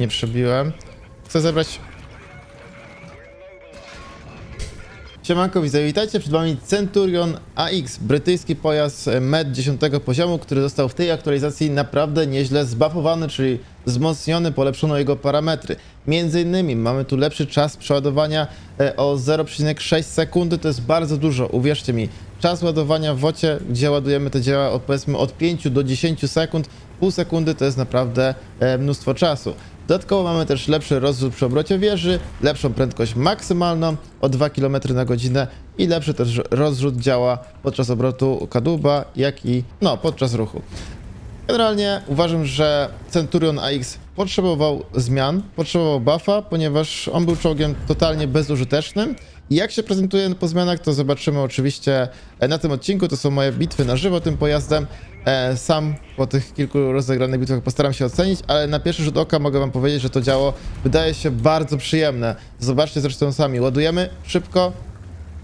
Nie przebiłem. Chcę zebrać... Siemanko, widzę, witajcie przed wami Centurion AX, brytyjski pojazd MED 10 poziomu, który został w tej aktualizacji naprawdę nieźle zbafowany, czyli wzmocniony, polepszono jego parametry. Między innymi mamy tu lepszy czas przeładowania e, o 0,6 sekundy, to jest bardzo dużo, uwierzcie mi. Czas ładowania w wocie, gdzie ładujemy te dzieła od, powiedzmy od 5 do 10 sekund, pół sekundy to jest naprawdę e, mnóstwo czasu. Dodatkowo mamy też lepszy rozrzut przy obrocie wieży, lepszą prędkość maksymalną o 2 km na godzinę i lepszy też rozrzut działa podczas obrotu kadłuba, jak i no, podczas ruchu. Generalnie uważam, że Centurion AX potrzebował zmian, potrzebował buffa, ponieważ on był czołgiem totalnie bezużytecznym. I jak się prezentuje po zmianach, to zobaczymy oczywiście e, na tym odcinku. To są moje bitwy na żywo tym pojazdem. E, Sam po tych kilku rozegranych bitwach postaram się ocenić, ale na pierwszy rzut oka mogę wam powiedzieć, że to działo wydaje się bardzo przyjemne. Zobaczcie zresztą sami. Ładujemy szybko,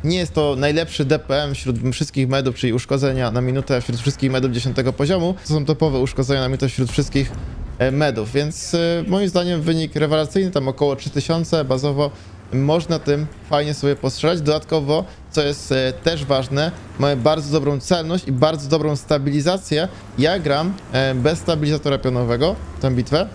nie jest to najlepszy DPM wśród wszystkich medów, czyli uszkodzenia na minutę wśród wszystkich medów 10 poziomu. To są topowe uszkodzenia na minutę wśród wszystkich e, medów, więc e, moim zdaniem wynik rewelacyjny, tam około 3000 bazowo. Można tym fajnie sobie postrzelać. Dodatkowo, co jest e, też ważne, mamy bardzo dobrą celność i bardzo dobrą stabilizację. Ja gram bez stabilizatora pionowego tę bitwę.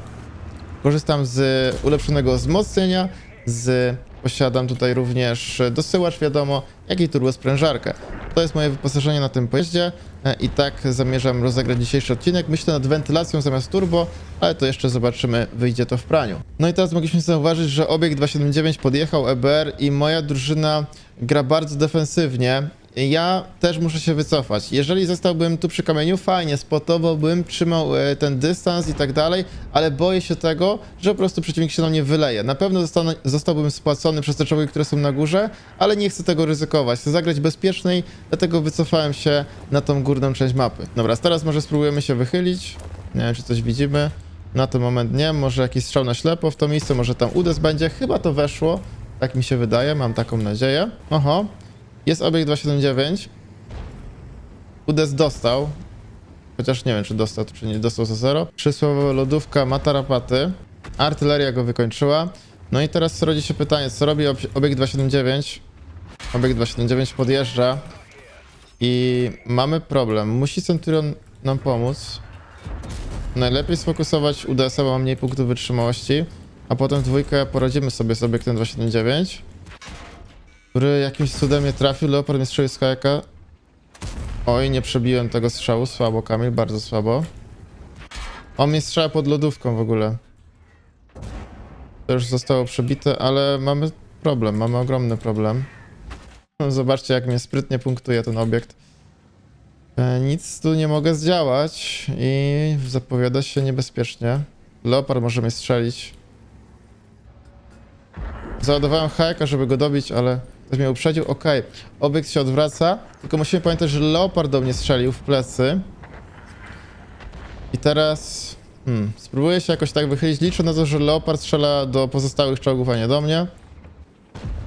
Korzystam z ulepszonego wzmocnienia, z posiadam tutaj również dosyłacz, wiadomo, jak i turbosprężarkę. To jest moje wyposażenie na tym pojeździe e, i tak zamierzam rozegrać dzisiejszy odcinek. Myślę nad wentylacją zamiast turbo, ale to jeszcze zobaczymy, wyjdzie to w praniu. No i teraz mogliśmy zauważyć, że obiekt 279 podjechał EBR i moja drużyna gra bardzo defensywnie. Ja też muszę się wycofać. Jeżeli zostałbym tu przy kamieniu, fajnie, spotowałbym, trzymał e, ten dystans i tak dalej, ale boję się tego, że po prostu przeciwnik się na mnie wyleje. Na pewno zostanę, zostałbym spłacony przez te czołgi, które są na górze, ale nie chcę tego ryzykować. Chcę zagrać bezpieczniej, dlatego wycofałem się na tą górną część mapy. Dobra, teraz może spróbujemy się wychylić. Nie wiem, czy coś widzimy. Na ten moment nie, może jakiś strzał na ślepo w to miejsce, może tam udes będzie. Chyba to weszło, tak mi się wydaje, mam taką nadzieję. Oho, jest obiekt 279. Udes dostał. Chociaż nie wiem, czy dostał, czy nie dostał za zero. Przysłowiowa lodówka ma tarapaty. Artyleria go wykończyła. No i teraz rodzi się pytanie, co robi ob- obiekt 279? Obiekt 279 podjeżdża. I mamy problem. Musi Centurion nam pomóc. Najlepiej sfokusować UDS-a, bo ma mniej punktów wytrzymałości. A potem dwójkę poradzimy sobie z obiektem 279 który jakimś cudem mnie trafił. Leopard mnie strzelił z kajaka. Oj, nie przebiłem tego strzału. Słabo, Kamil, bardzo słabo. On mnie strzela pod lodówką w ogóle. To już zostało przebite, ale mamy problem, mamy ogromny problem. Zobaczcie, jak mnie sprytnie punktuje ten obiekt. E, nic tu nie mogę zdziałać i zapowiada się niebezpiecznie. Leopard może mnie strzelić. Załadowałem hajka, żeby go dobić, ale ktoś mnie uprzedził. Okej, obiekt się odwraca, tylko musimy pamiętać, że Leopard do mnie strzelił w plecy. I teraz... Hmm, spróbuję się jakoś tak wychylić. Liczę na to, że Leopard strzela do pozostałych czołgów, a nie do mnie.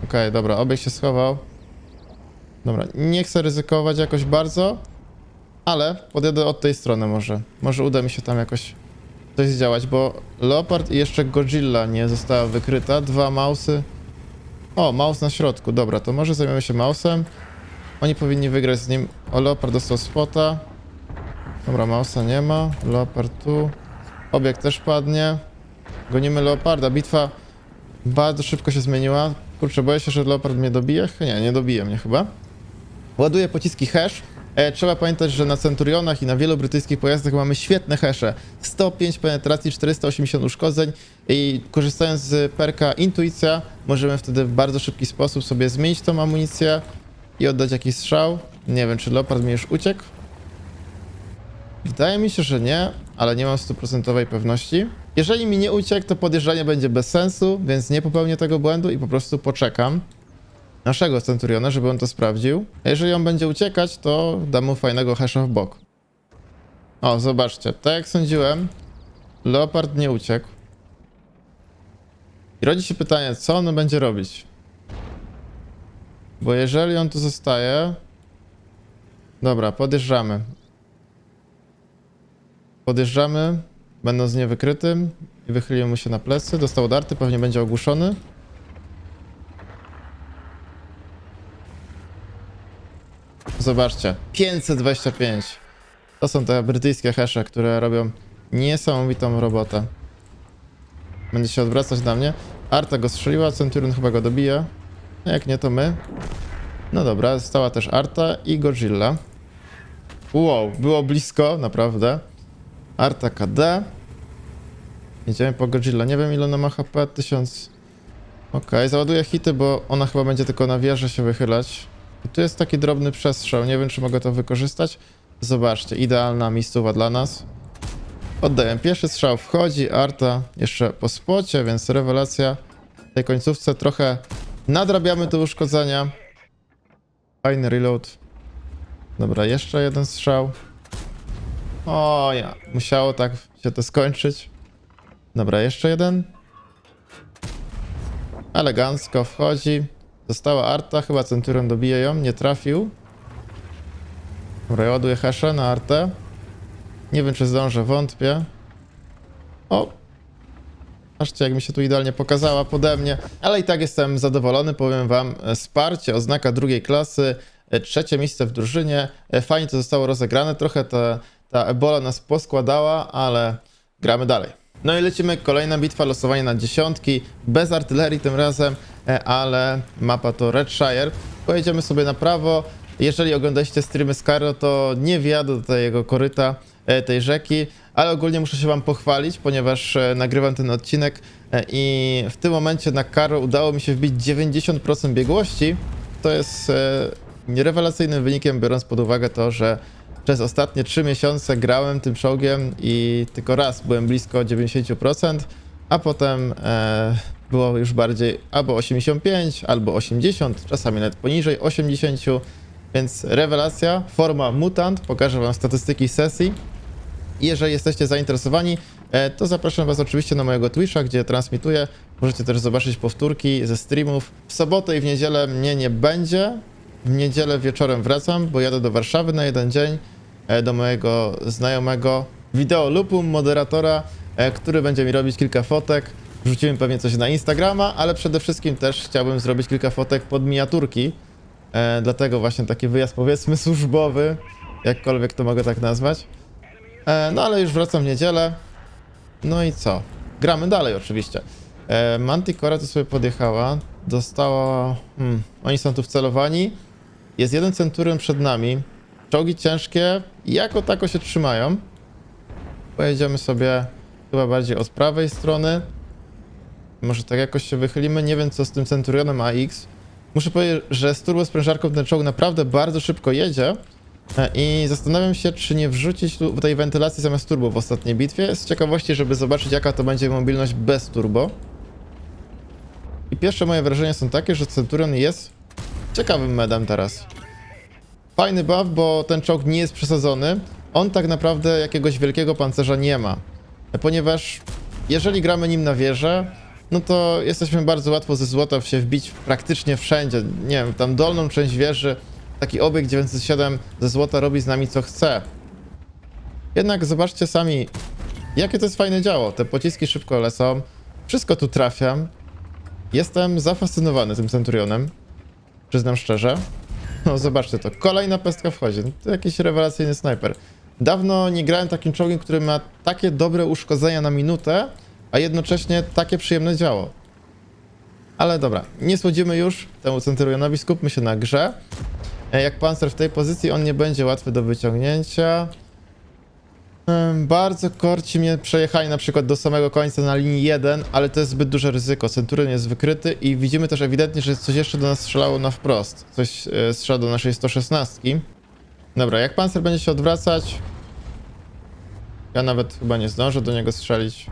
Okej, dobra, obiekt się schował. Dobra, nie chcę ryzykować jakoś bardzo, ale podjadę od tej strony może. Może uda mi się tam jakoś coś zdziałać, bo Leopard i jeszcze Godzilla nie została wykryta. Dwa mausy. O, maus na środku. Dobra, to może zajmiemy się mausem. Oni powinni wygrać z nim. O, Leopard dostał spota. Dobra, mausa nie ma. Leopard tu. Obiekt też padnie. Gonimy Leoparda. Bitwa bardzo szybko się zmieniła. Kurczę, boję się, że Leopard mnie dobije. Nie, nie dobije mnie chyba. Ładuję pociski hash. E, trzeba pamiętać, że na Centurionach i na wielu brytyjskich pojazdach mamy świetne hesze. 105 penetracji, 480 uszkodzeń i korzystając z perka Intuicja możemy wtedy w bardzo szybki sposób sobie zmienić tą amunicję i oddać jakiś strzał. Nie wiem, czy Leopard mi już uciekł. Wydaje mi się, że nie, ale nie mam stuprocentowej pewności. Jeżeli mi nie uciekł, to podjeżdżanie będzie bez sensu, więc nie popełnię tego błędu i po prostu poczekam naszego Centuriona, żeby on to sprawdził. A jeżeli on będzie uciekać, to dam mu fajnego hasza w bok. O, zobaczcie, tak jak sądziłem, Leopard nie uciekł. I rodzi się pytanie, co on będzie robić? Bo jeżeli on tu zostaje... Dobra, podjeżdżamy. Podjeżdżamy, będąc niewykrytym. i wychylił mu się na plecy. Dostał darty, pewnie będzie ogłuszony. Zobaczcie, 525. To są te brytyjskie hesze, które robią niesamowitą robotę. Będzie się odwracać na mnie. Arta go strzeliła, Centurion chyba go dobija. Jak nie, to my. No dobra, została też Arta i Godzilla. Wow, było blisko, naprawdę. Arta KD. Jedziemy po Godzilla. Nie wiem ile ona ma HP, 1000. Okej, załaduję hity, bo ona chyba będzie tylko na wieżę się wychylać. I tu jest taki drobny przestrzał, nie wiem czy mogę to wykorzystać. Zobaczcie, idealna miejscowa dla nas. Oddaję. Pierwszy strzał wchodzi, Arta jeszcze po spocie, więc rewelacja. W tej końcówce trochę nadrabiamy te uszkodzenia. Fajny reload. Dobra, jeszcze jeden strzał. O ja, musiało tak się to skończyć. Dobra, jeszcze jeden. Elegancko wchodzi. Została Arta, chyba Centurion dobije ją, nie trafił. Dobra, ładuję heszę na Artę. Nie wiem, czy zdążę, wątpię. O! Patrzcie, jak mi się tu idealnie pokazała pode mnie. Ale i tak jestem zadowolony, powiem wam. E, Wsparcie, oznaka drugiej klasy, e, trzecie miejsce w drużynie. E, Fajnie to zostało rozegrane, trochę ta, ta ebola nas poskładała, ale gramy dalej. No i lecimy, kolejna bitwa, losowanie na dziesiątki, bez artylerii tym razem, ale mapa to Redshire. Pojedziemy sobie na prawo. Jeżeli oglądaliście streamy z Karo, to nie wjadę do tego koryta e, tej rzeki, ale ogólnie muszę się wam pochwalić, ponieważ e, nagrywam ten odcinek e, i w tym momencie na Karo udało mi się wbić 90% biegłości. To jest e, rewelacyjnym wynikiem, biorąc pod uwagę to, że przez ostatnie 3 miesiące grałem tym czołgiem i tylko raz byłem blisko 90%, a potem e, było już bardziej albo 85, albo 80, czasami nawet poniżej 80, więc rewelacja, forma mutant, pokażę wam statystyki sesji. Jeżeli jesteście zainteresowani, e, to zapraszam Was oczywiście na mojego Twitcha, gdzie transmituję. Możecie też zobaczyć powtórki ze streamów. W sobotę i w niedzielę mnie nie będzie. W niedzielę wieczorem wracam, bo jadę do Warszawy na jeden dzień e, do mojego znajomego wideolupum, moderatora, e, który będzie mi robić kilka fotek. Wrzuciłem pewnie coś na Instagrama, ale przede wszystkim też chciałbym zrobić kilka fotek pod miniaturki. E, dlatego właśnie taki wyjazd powiedzmy służbowy, jakkolwiek to mogę tak nazwać. E, no ale już wracam w niedzielę. No i co? Gramy dalej oczywiście. E, Manticora tu sobie podjechała. Dostała... Hmm, oni są tu wcelowani. Jest jeden Centurion przed nami. Czołgi ciężkie. Jako tako się trzymają. Pojedziemy sobie chyba bardziej od prawej strony. Może tak jakoś się wychylimy. Nie wiem co z tym Centurionem AX. Muszę powiedzieć, że z turbosprężarką ten czołg naprawdę bardzo szybko jedzie. E, I zastanawiam się, czy nie wrzucić tu tej wentylacji zamiast turbo w ostatniej bitwie, z ciekawości, żeby zobaczyć, jaka to będzie mobilność bez turbo. I pierwsze moje wrażenia są takie, że Centurion jest ciekawym medem teraz. Fajny buff, bo ten czołg nie jest przesadzony. On tak naprawdę jakiegoś wielkiego pancerza nie ma. Ponieważ jeżeli gramy nim na wieżę, no to jesteśmy bardzo łatwo ze złota się wbić praktycznie wszędzie. Nie wiem, tam dolną część wieży, taki obiekt 907 ze złota robi z nami co chce. Jednak zobaczcie sami, jakie to jest fajne działo. Te pociski szybko lecą, wszystko tu trafiam. Jestem zafascynowany tym Centurionem, przyznam szczerze. No zobaczcie to, kolejna pestka wchodzi. To jakiś rewelacyjny snajper. Dawno nie grałem takim czołgiem, który ma takie dobre uszkodzenia na minutę, a jednocześnie takie przyjemne działo. Ale dobra, nie słodzimy już temu Centurionowi, skupmy się na grze. E, Jak pancer w tej pozycji, on nie będzie łatwy do wyciągnięcia. Em, Bardzo korci mnie przejechanie na przykład do samego końca na linii 1, ale to jest zbyt duże ryzyko. Centurion jest wykryty i widzimy też ewidentnie, że coś jeszcze do nas strzelało na wprost. Coś e, strzela do naszej 116. Dobra, jak pancer będzie się odwracać... Ja nawet chyba nie zdążę do niego strzelić.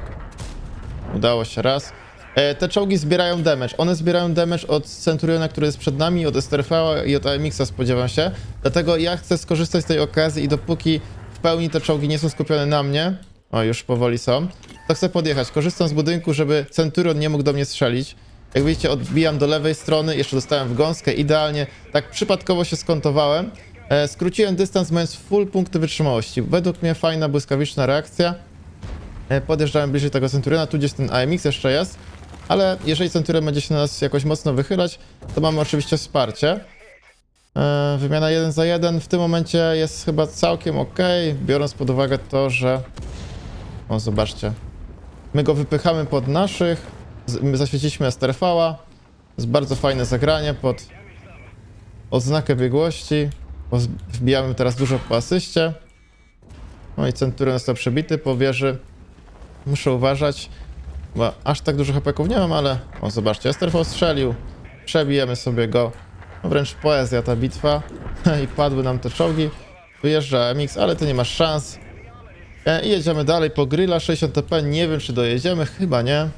Udało się raz. E, te czołgi zbierają damage. One zbierają damage od Centuriona, który jest przed nami, od STRV i od AMX-a spodziewam się. Dlatego ja chcę skorzystać z tej okazji i dopóki w pełni te czołgi nie są skupione na mnie, o już powoli są, to chcę podjechać. Korzystam z budynku, żeby Centurion nie mógł do mnie strzelić. Jak widzicie, odbijam do lewej strony, jeszcze dostałem w gąskę, idealnie. Tak przypadkowo się skontowałem. E, skróciłem dystans, mając full punkty wytrzymałości. Według mnie fajna, błyskawiczna reakcja. E, Podjeżdżamy bliżej tego Centuriona, tu gdzieś ten AMX jeszcze jest, ale jeżeli Centurion będzie się na nas jakoś mocno wychylać, to mamy oczywiście wsparcie. E, Wymiana 1 za 1 w tym momencie jest chyba całkiem ok, biorąc pod uwagę to, że... O, zobaczcie. My go wypychamy pod naszych, my zaświeciliśmy STRV-a, jest bardzo fajne zagranie pod odznakę biegłości. Wbijamy teraz dużo po asyście. No i Centurion został przebity po wieży. Muszę uważać, bo aż tak dużo hapeków nie mam, ale... O, zobaczcie, STRV strzelił. Przebijemy sobie go. No wręcz poezja ta bitwa. I padły nam te czołgi. Wyjeżdża MX, ale to nie ma szans. E, I jedziemy dalej po grilla 60 TP. Nie wiem, czy dojedziemy. Chyba nie.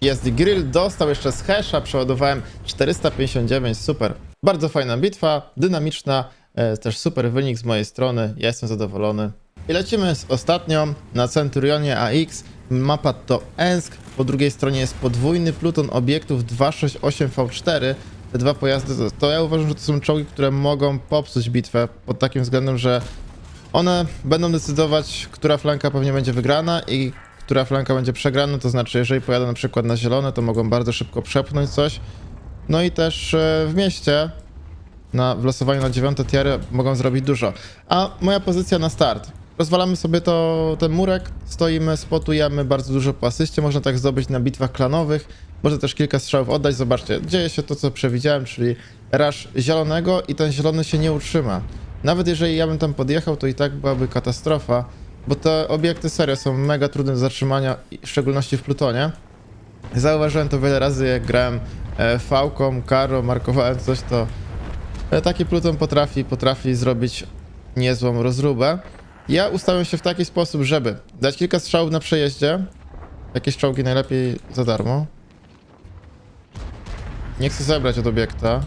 Jest grill, dostał jeszcze z hasha, przeładowałem 459, super. Bardzo fajna bitwa, dynamiczna, e, też super wynik z mojej strony, ja jestem zadowolony. I lecimy z ostatnią na Centurionie AX, mapa to Ensk, po drugiej stronie jest podwójny pluton obiektów 268V4, te dwa pojazdy, to, ja uważam, że to są czołgi, które mogą popsuć bitwę, pod takim względem, że one będą decydować, która flanka pewnie będzie wygrana i która flanka będzie przegrana, to znaczy jeżeli pojadą na przykład na zielone, to mogą bardzo szybko przepchnąć coś. No i też e, w mieście na, w losowaniu na dziewiąte tiary mogą zrobić dużo. A moja pozycja na start. Rozwalamy sobie to, ten murek, stoimy, spotujemy bardzo dużo po asyście, można tak zdobyć na bitwach klanowych, można też kilka strzałów oddać, zobaczcie, dzieje się to, co przewidziałem, czyli rasz zielonego i ten zielony się nie utrzyma. Nawet jeżeli ja bym tam podjechał, to i tak byłaby katastrofa, bo te obiekty serio są mega trudne do zatrzymania, w szczególności w Plutonie. Zauważyłem to wiele razy, jak grałem fałką, karo, markowałem coś, to e, taki Pluton potrafi, potrafi zrobić niezłą rozróbę. Ja ustawiam się w taki sposób, żeby dać kilka strzałów na przejeździe, jakieś czołgi najlepiej za darmo. Nie chcę zebrać od obiekta,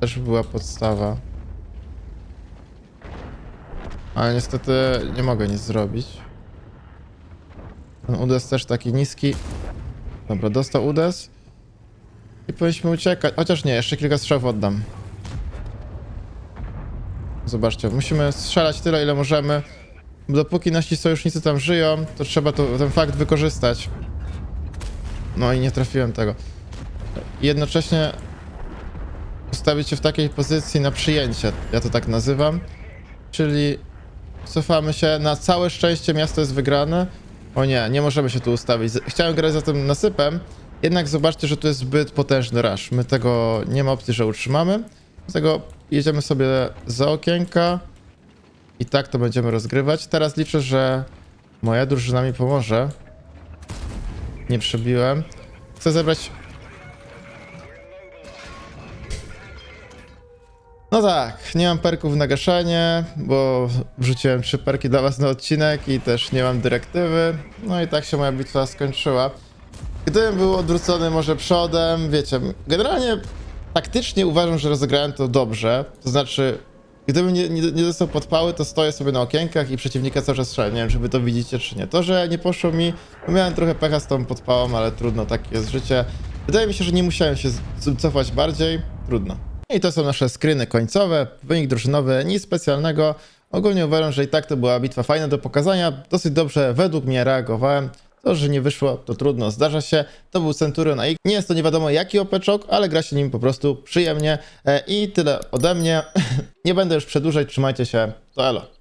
też była podstawa. Ale niestety nie mogę nic zrobić. Ten udes też taki niski. Dobra, dostał udes. I powinniśmy uciekać. Chociaż nie, jeszcze kilka strzałów oddam. Zobaczcie, musimy strzelać tyle, ile możemy. Dopóki nasi sojusznicy tam żyją, to trzeba to, ten fakt wykorzystać. No i nie trafiłem tego. Jednocześnie ustawić się w takiej pozycji na przyjęcie, ja to tak nazywam. Czyli cofamy się, na całe szczęście miasto jest wygrane. O nie, nie możemy się tu ustawić. Chciałem grać za tym nasypem, jednak zobaczcie, że tu jest zbyt potężny rush. My tego nie ma opcji, że utrzymamy. Dlatego jedziemy sobie za okienka i tak to będziemy rozgrywać. Teraz liczę, że moja drużyna mi pomoże. Nie przebiłem. Chcę zebrać No tak, nie mam perków na gaszenie, bo wrzuciłem trzy perki dla was na odcinek i też nie mam dyrektywy. No i tak się moja bitwa skończyła. Gdybym był odwrócony może przodem, wiecie, generalnie taktycznie uważam, że rozegrałem to dobrze. To znaczy, gdybym nie, nie, nie dostał podpały, to stoję sobie na okienkach i przeciwnika cały czas strzela. Nie wiem, czy wy to widzicie, czy nie. To, że nie poszło mi, miałem trochę pecha z tą podpałą, ale trudno, takie jest życie. Wydaje mi się, że nie musiałem się cofać bardziej. Trudno. I to są nasze skryny końcowe, wynik drużynowy, nic specjalnego. Ogólnie uważam, że i tak to była bitwa fajna do pokazania. Dosyć dobrze według mnie reagowałem. To, że nie wyszło, to trudno, zdarza się. To był Centurion AX. Nie jest to nie wiadomo jaki opeczok, ale gra się nim po prostu przyjemnie. E, I tyle ode mnie. nie będę już przedłużać, trzymajcie się. To elo.